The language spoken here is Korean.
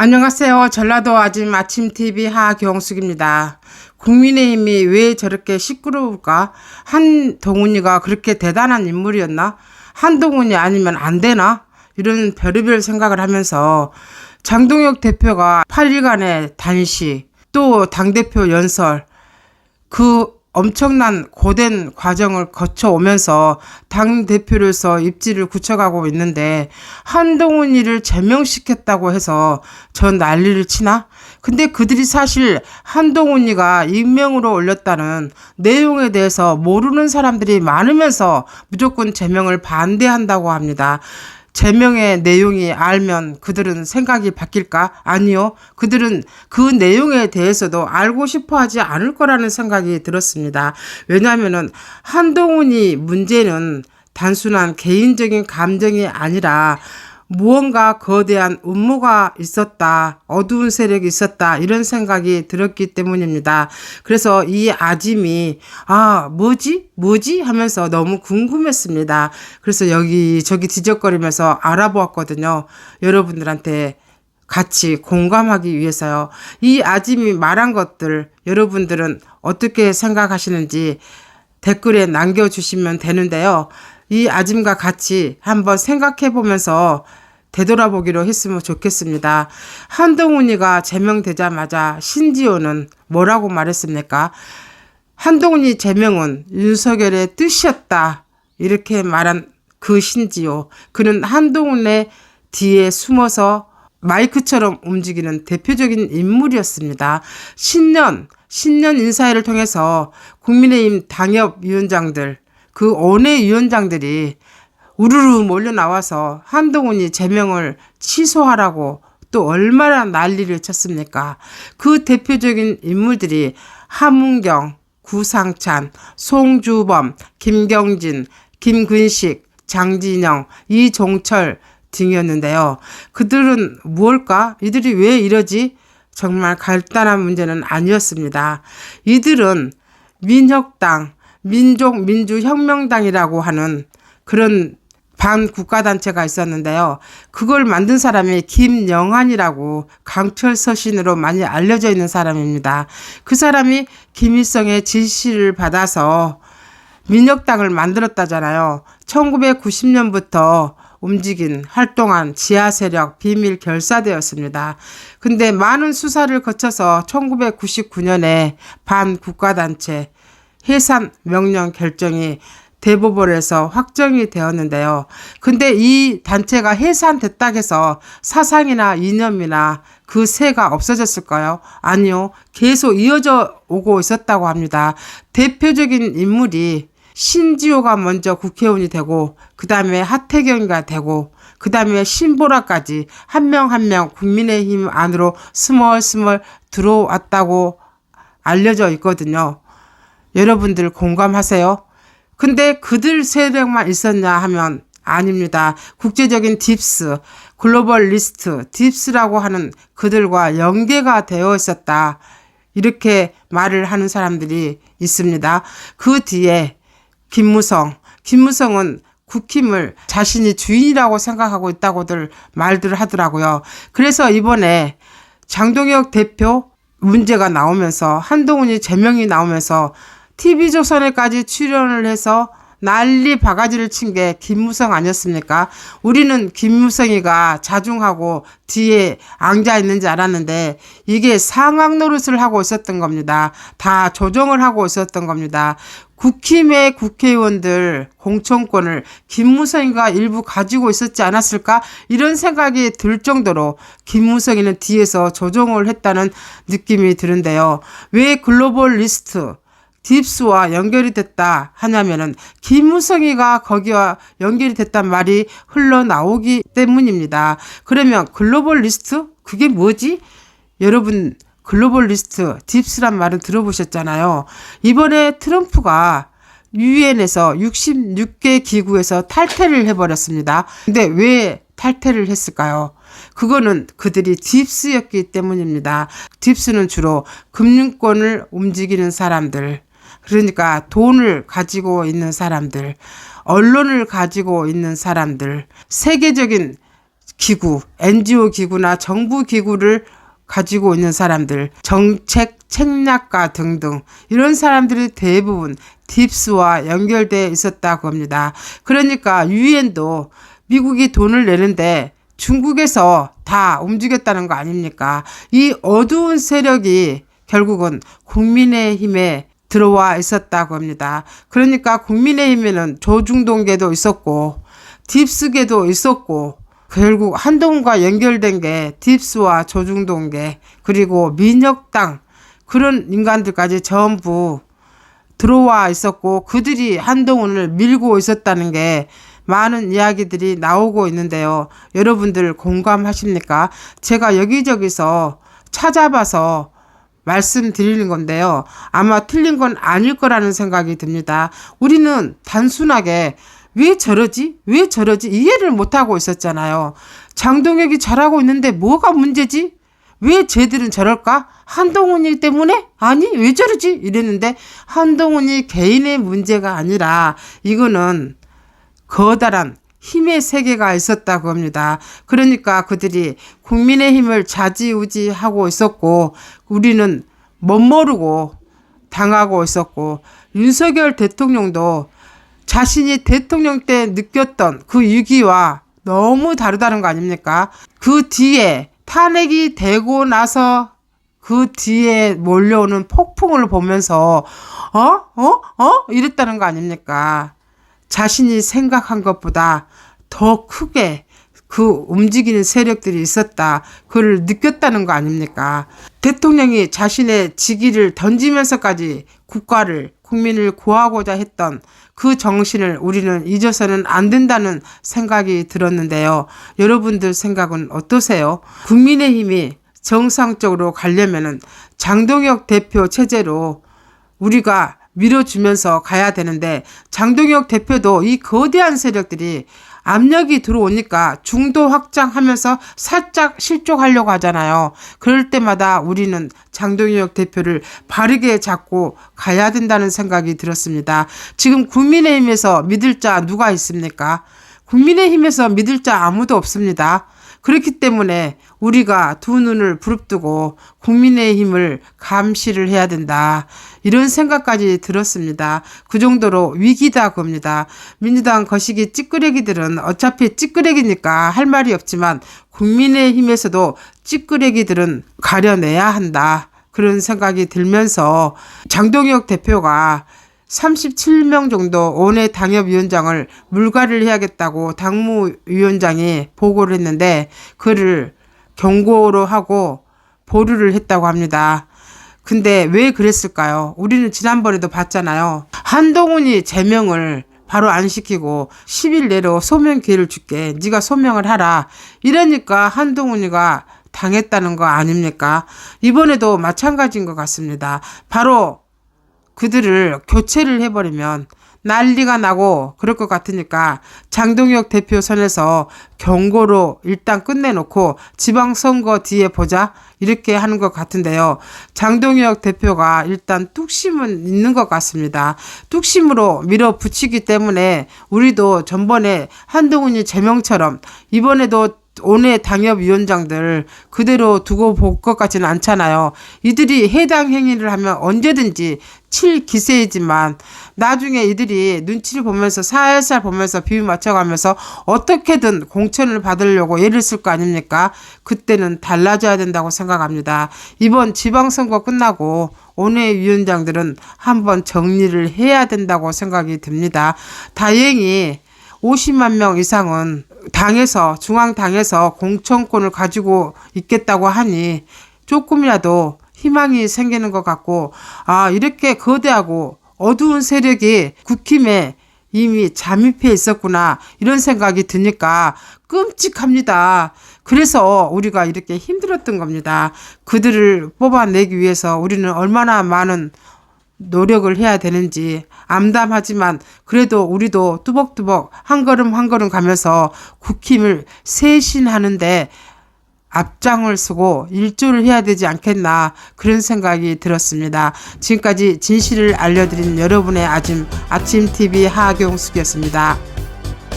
안녕하세요. 전라도 아침 아침 TV 하경숙입니다. 국민의힘이 왜 저렇게 시끄러울까? 한동훈이가 그렇게 대단한 인물이었나? 한동훈이 아니면 안 되나? 이런 별의별 생각을 하면서 장동혁 대표가 8일간의 단식, 또 당대표 연설, 그 엄청난 고된 과정을 거쳐오면서 당대표로서 입지를 굳혀가고 있는데 한동훈이를 제명시켰다고 해서 전 난리를 치나? 근데 그들이 사실 한동훈이가 익명으로 올렸다는 내용에 대해서 모르는 사람들이 많으면서 무조건 제명을 반대한다고 합니다. 제명의 내용이 알면 그들은 생각이 바뀔까? 아니요. 그들은 그 내용에 대해서도 알고 싶어 하지 않을 거라는 생각이 들었습니다. 왜냐하면은 한동훈이 문제는 단순한 개인적인 감정이 아니라 무언가 거대한 음모가 있었다, 어두운 세력이 있었다, 이런 생각이 들었기 때문입니다. 그래서 이 아짐이, 아, 뭐지? 뭐지? 하면서 너무 궁금했습니다. 그래서 여기, 저기 뒤적거리면서 알아보았거든요. 여러분들한테 같이 공감하기 위해서요. 이 아짐이 말한 것들, 여러분들은 어떻게 생각하시는지 댓글에 남겨주시면 되는데요. 이 아짐과 같이 한번 생각해 보면서 되돌아보기로 했으면 좋겠습니다. 한동훈이가 제명되자마자 신지호는 뭐라고 말했습니까? 한동훈이 제명은 윤석열의 뜻이었다. 이렇게 말한 그 신지호. 그는 한동훈의 뒤에 숨어서 마이크처럼 움직이는 대표적인 인물이었습니다. 신년, 신년 인사회를 통해서 국민의힘 당협위원장들, 그 원외위원장들이 우르르 몰려 나와서 한동훈이 제명을 취소하라고 또 얼마나 난리를 쳤습니까? 그 대표적인 인물들이 함은경, 구상찬, 송주범, 김경진, 김근식, 장진영, 이종철 등이었는데요. 그들은 무엇일까? 이들이 왜 이러지? 정말 간단한 문제는 아니었습니다. 이들은 민혁당, 민족 민주혁명당이라고 하는 그런 반 국가단체가 있었는데요. 그걸 만든 사람이 김영환이라고 강철 서신으로 많이 알려져 있는 사람입니다. 그 사람이 김일성의 지시를 받아서 민혁당을 만들었다잖아요. 1990년부터 움직인 활동한 지하 세력 비밀 결사대였습니다. 근데 많은 수사를 거쳐서 1999년에 반 국가단체 해산 명령 결정이 대법원에서 확정이 되었는데요. 근데 이 단체가 해산됐다 해서 사상이나 이념이나 그 새가 없어졌을까요? 아니요. 계속 이어져 오고 있었다고 합니다. 대표적인 인물이 신지호가 먼저 국회의원이 되고 그 다음에 하태경이가 되고 그 다음에 신보라까지 한 명 한 명 국민의힘 안으로 스멀스멀 들어왔다고 알려져 있거든요. 여러분들 공감하세요? 근데 그들 세력만 있었냐 하면 아닙니다. 국제적인 딥스, 글로벌 리스트, 딥스라고 하는 그들과 연계가 되어 있었다. 이렇게 말을 하는 사람들이 있습니다. 그 뒤에 김무성, 김무성은 국힘을 자신이 주인이라고 생각하고 있다고들 말들 하더라고요. 그래서 이번에 장동혁 대표 문제가 나오면서 한동훈이 제명이 나오면서 TV조선에까지 출연을 해서 난리 바가지를 친 게 김무성 아니었습니까? 우리는 김무성이가 자중하고 뒤에 앉아 있는지 알았는데 이게 상황 노릇을 하고 있었던 겁니다. 다 조정을 하고 있었던 겁니다. 국힘의 국회의원들 공천권을 김무성이가 일부 가지고 있었지 않았을까? 이런 생각이 들 정도로 김무성이는 뒤에서 조정을 했다는 느낌이 드는데요. 왜 글로벌 리스트 딥스와 연결이 됐다 하냐면은 김무성이가 거기와 연결이 됐단 말이 흘러나오기 때문입니다. 그러면 글로벌 리스트 그게 뭐지? 여러분 글로벌 리스트 딥스란 말은 들어보셨잖아요. 이번에 트럼프가 유엔에서 66개 기구에서 탈퇴를 해버렸습니다. 근데 왜 탈퇴를 했을까요? 그거는 그들이 딥스였기 때문입니다. 딥스는 주로 금융권을 움직이는 사람들, 그러니까 돈을 가지고 있는 사람들, 언론을 가지고 있는 사람들, 세계적인 기구, NGO 기구나 정부 기구를 가지고 있는 사람들, 정책 책략가 등등 이런 사람들이 대부분 딥스와 연결돼 있었다고 합니다. 그러니까 유엔도 미국이 돈을 내는데 중국에서 다 움직였다는 거 아닙니까? 이 어두운 세력이 결국은 국민의 힘에 들어와 있었다고 합니다. 그러니까 국민의힘에는 조중동계도 있었고 딥스계도 있었고 결국 한동훈과 연결된 게 딥스와 조중동계 그리고 민혁당 그런 인간들까지 전부 들어와 있었고 그들이 한동훈을 밀고 있었다는 게 많은 이야기들이 나오고 있는데요. 여러분들 공감하십니까? 제가 여기저기서 찾아봐서 말씀드리는 건데요. 아마 틀린 건 아닐 거라는 생각이 듭니다. 우리는 단순하게 왜 저러지? 왜 저러지? 이해를 못하고 있었잖아요. 장동혁이 잘하고 있는데 뭐가 문제지? 왜 쟤들은 저럴까? 한동훈이 때문에? 아니, 왜 저러지? 이랬는데 한동훈이 개인의 문제가 아니라 이거는 거다란 힘의 세계가 있었다고 합니다. 그러니까 그들이 국민의 힘을 좌지우지하고 있었고 우리는 멋모르고 당하고 있었고 윤석열 대통령도 자신이 대통령 때 느꼈던 그 위기와 너무 다르다는 거 아닙니까? 그 뒤에 탄핵이 되고 나서 그 뒤에 몰려오는 폭풍을 보면서 어? 어? 어? 이랬다는 거 아닙니까? 자신이 생각한 것보다 더 크게 그 움직이는 세력들이 있었다. 그걸 느꼈다는 거 아닙니까? 대통령이 자신의 직위를 던지면서까지 국가를, 국민을 구하고자 했던 그 정신을 우리는 잊어서는 안 된다는 생각이 들었는데요. 여러분들 생각은 어떠세요? 국민의힘이 정상적으로 가려면은 장동혁 대표 체제로 우리가 밀어주면서 가야 되는데 장동혁 대표도 이 거대한 세력들이 압력이 들어오니까 중도 확장하면서 살짝 실족하려고 하잖아요. 그럴 때마다 우리는 장동혁 대표를 바르게 잡고 가야 된다는 생각이 들었습니다. 지금 국민의힘에서 믿을 자 누가 있습니까? 국민의힘에서 믿을 자 아무도 없습니다. 그렇기 때문에 우리가 두 눈을 부릅뜨고 국민의 힘을 감시를 해야 된다. 이런 생각까지 들었습니다. 그 정도로 위기다 겁니다. 민주당 거시기 찌끄레기들은 어차피 찌끄레기니까 할 말이 없지만 국민의 힘에서도 찌끄레기들은 가려내야 한다. 그런 생각이 들면서 장동혁 대표가 37명 정도 원외 당협위원장을 물갈이를 해야겠다고 당무위원장이 보고를 했는데 그를 경고로 하고 보류를 했다고 합니다. 근데 왜 그랬을까요? 우리는 지난번에도 봤잖아요. 한동훈이 제명을 바로 안 시키고 10일 내로 소명 기회를 줄게. 네가 소명을 하라. 이러니까 한동훈이가 당했다는 거 아닙니까? 이번에도 마찬가지인 것 같습니다. 바로 그들을 교체를 해버리면 난리가 나고 그럴 것 같으니까 장동혁 대표 선에서 경고로 일단 끝내놓고 지방선거 뒤에 보자 이렇게 하는 것 같은데요. 장동혁 대표가 일단 뚝심은 있는 것 같습니다. 뚝심으로 밀어붙이기 때문에 우리도 전번에 한동훈이 제명처럼 이번에도 원외 당협위원장들 그대로 두고 볼 것 같지는 않잖아요. 이들이 해당 행위를 하면 언제든지 칠 기세이지만 나중에 이들이 눈치를 보면서 살살 보면서 비유 맞춰가면서 어떻게든 공천을 받으려고 애를 쓸 거 아닙니까? 그때는 달라져야 된다고 생각합니다. 이번 지방선거 끝나고 원외위원장들은 한번 정리를 해야 된다고 생각이 듭니다. 다행히 50만 명 이상은 당에서 중앙당에서 공천권을 가지고 있겠다고 하니 조금이라도 희망이 생기는 것 같고 아 이렇게 거대하고 어두운 세력이 국힘에 이미 잠입해 있었구나 이런 생각이 드니까 끔찍합니다. 그래서 우리가 이렇게 힘들었던 겁니다. 그들을 뽑아내기 위해서 우리는 얼마나 많은 노력을 해야 되는지 암담하지만 그래도 우리도 뚜벅뚜벅 한 걸음 한 걸음 가면서 국힘을 쇄신하는데 앞장을 서고 일조를 해야 되지 않겠나 그런 생각이 들었습니다. 지금까지 진실을 알려드린 여러분의 아침 아침 TV 하경숙이었습니다.